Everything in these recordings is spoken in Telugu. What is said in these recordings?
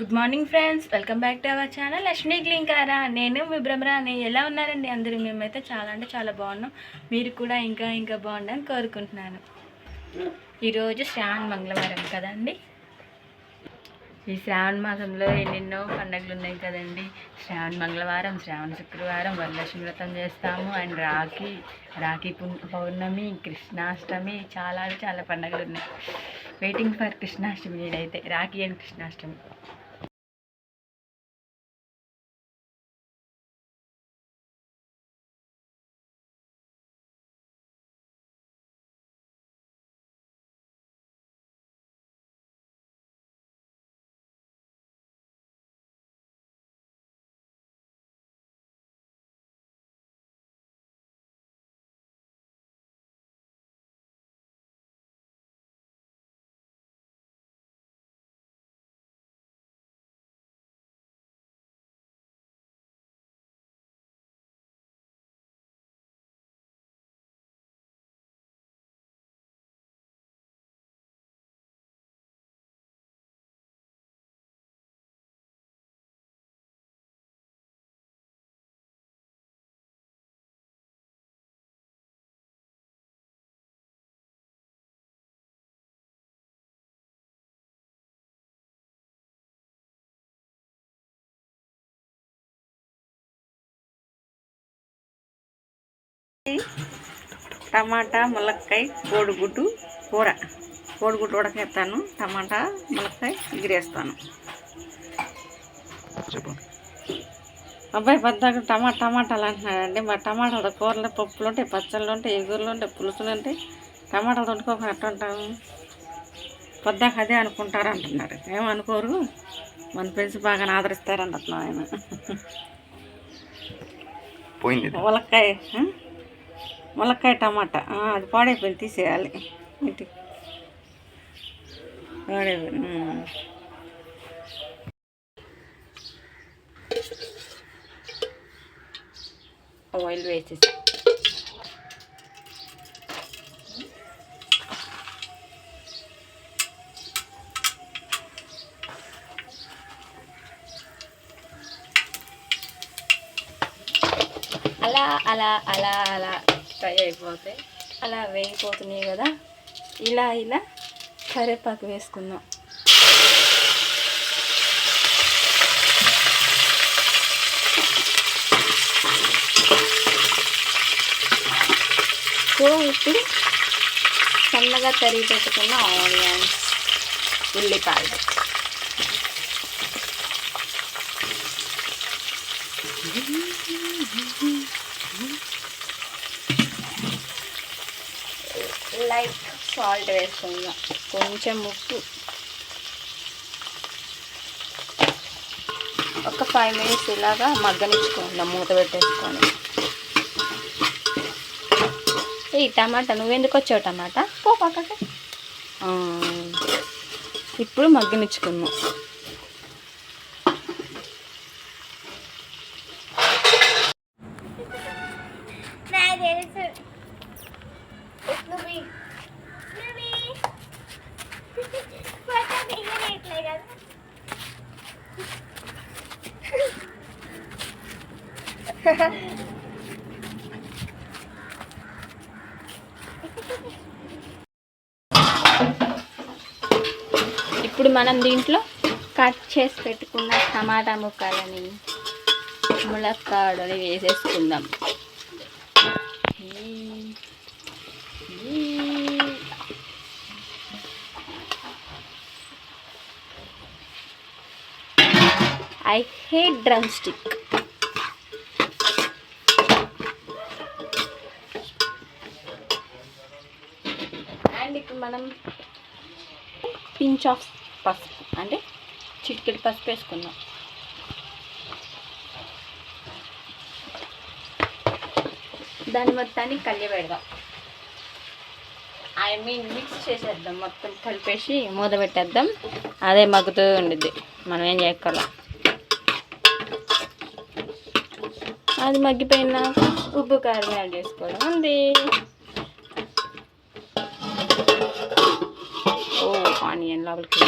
Good morning friends. Welcome back to our channel. Lakshmi Klinkaara. నేను మీ భ్రమరాని ఎలా ఉన్నారండి అందరూ? మేమైతే చాలా అంటే చాలా బాగున్నాం. మీరు కూడా ఇంకా ఇంకా బాగుండాలని కోరుకుంటున్నాను. ఈరోజు శ్రావణ మంగళవారం కదండి? ఈ శ్రావణ మాసంలో ఎన్నెన్నో పండుగలు ఉన్నాయి కదండి. శ్రావణ మంగళవారం శ్రావణ శుక్రవారం వరలక్ష్మి వ్రతం చేస్తాము. అండ్ రాఖీ రాఖీ పౌర్ణమి కృష్ణాష్టమి చాలా చాలా పండుగలు ఉన్నాయి. వెయిటింగ్ ఫర్ కృష్ణాష్టమి నేనైతే. రాఖీ అండ్ కృష్ణాష్టమి. టమాటా ములక్కాయ కోడిగుడ్డు కూర. కోడిగుడ్డు ఉడకేస్తాను టమాటా ములక్కాయ ఎగిరేస్తాను అబ్బాయి పెద్దాక టమాటా టమాటాలు అంటున్నాడండి. మా టమాటాలు కూరలు పప్పులు ఉంటాయి పచ్చళ్ళు ఉంటాయి ఎగురులు ఉంటాయి పులుసులు ఉంటాయి. టమాటాలు వండుకోకుండా ఎట్ట ఉంటాము పొద్దాక అదే అనుకుంటారు అంటున్నారు ఏమనుకోరు మన ఫ్రెండ్స్ బాగా ఆదరిస్తారు అంటున్నాం ఆయన పోయింది ఇది. ములక్కాయ టమాటా. అది పాడైపోయింది తీసేయాలి. ఇంటి పాడైపోయింది ఆయిల్ వేసేసి. అలా అలా అలా అలా. ఫ్రై అయిపోతాయి. అలా వేగిపోతున్నాయి కదా. ఇలా ఇలా కరివేపాకు వేసుకుందాం. సో ఇప్పుడు సన్నగా తరిగి పెట్టుకున్న ఆనియన్స్ ఉల్లిపాయలు. లైట్ సాల్ట్ వేసుకుందాం. కొంచెం ఉప్పు. ఒక ఫైవ్ మినిట్స్ ఇలాగా మగ్గనిచ్చుకుందాం మూత పెట్టేసుకొని. ఈ టమాటా నువ్వెందుకు వచ్చావు టమాటా? పో పక్కకి. ఇప్పుడు మగ్గనిచ్చుకుందాం. ఇప్పుడు మనం దీంట్లో కట్ చేసి పెట్టుకున్న టమాటా ముక్కలని ములక్కాడని వేసేసుకుందాం. I hate drumstick and ఇప్పుడు మనం పించ్ ఆఫ్ పసుపు అంటే చిటికెడు పసుపు వేసుకుందాం. దాని మొత్తాన్ని కలిగి పెడదాం. ఐ మీన్ మిక్స్ చేసేద్దాం మొత్తం కలిపేసి మూత పెట్టేద్దాం. అదే మగ్గుతూ ఉండిద్ది. మనం ఏం చేయక్కర్లా. అది మగ్గిపోయిన ఉప్పు కారం యాడ్ చేసుకోవడం ఉంది. ఆనియన్ లెవెల్కి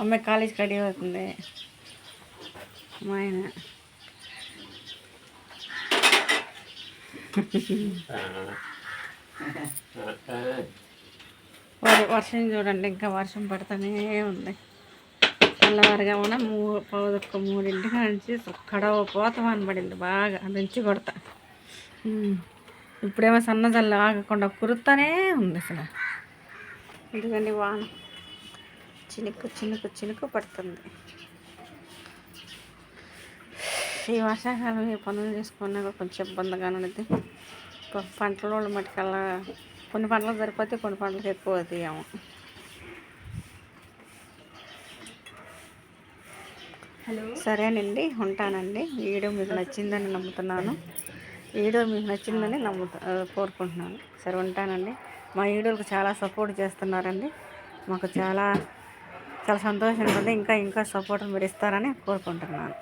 అమ్మాయి కాలేజ్ రెడీ అవుతుంది మా ఆయన వర్షం చూడండి ఇంకా వర్షం పడుతూనే ఉంది. తెల్లవారుగా ఉన్న మూ పదొక్క మూడింటికి నుంచి కడవ పోత పడింది బాగా నుంచి కొడతా. ఇప్పుడేమో సన్నజల్లు ఆగకుండా కురుతానే ఉంది అసలు. ఎందుకండి వాన. చినుకు చినుకు చినుకు పడుతుంది. ఈ వర్షాకాలం ఈ పనులు చేసుకున్నాక కొంచెం ఇబ్బందిగా ఉండేది పంటలు పంటల వాళ్ళు మటుకల్లా కొన్ని పంటలకు సరిపోతే కొన్ని పంటలకు ఎక్కువ తీయము. హలో. సరేనండి ఉంటానండి. వీడియో మీకు నచ్చిందని నమ్ముతున్నాను. వీడియో మీకు నచ్చిందని నమ్ముతా ఆ, కోరుకుంటున్నాను. సరే ఉంటానండి. మా వీడియోలకు చాలా సపోర్ట్ చేస్తున్నారండి. మాకు చాలా చాలా సంతోషంగా ఉంది ఇంకా ఇంకా సపోర్ట్ మీరు ఇస్తారని కోరుకుంటున్నాను.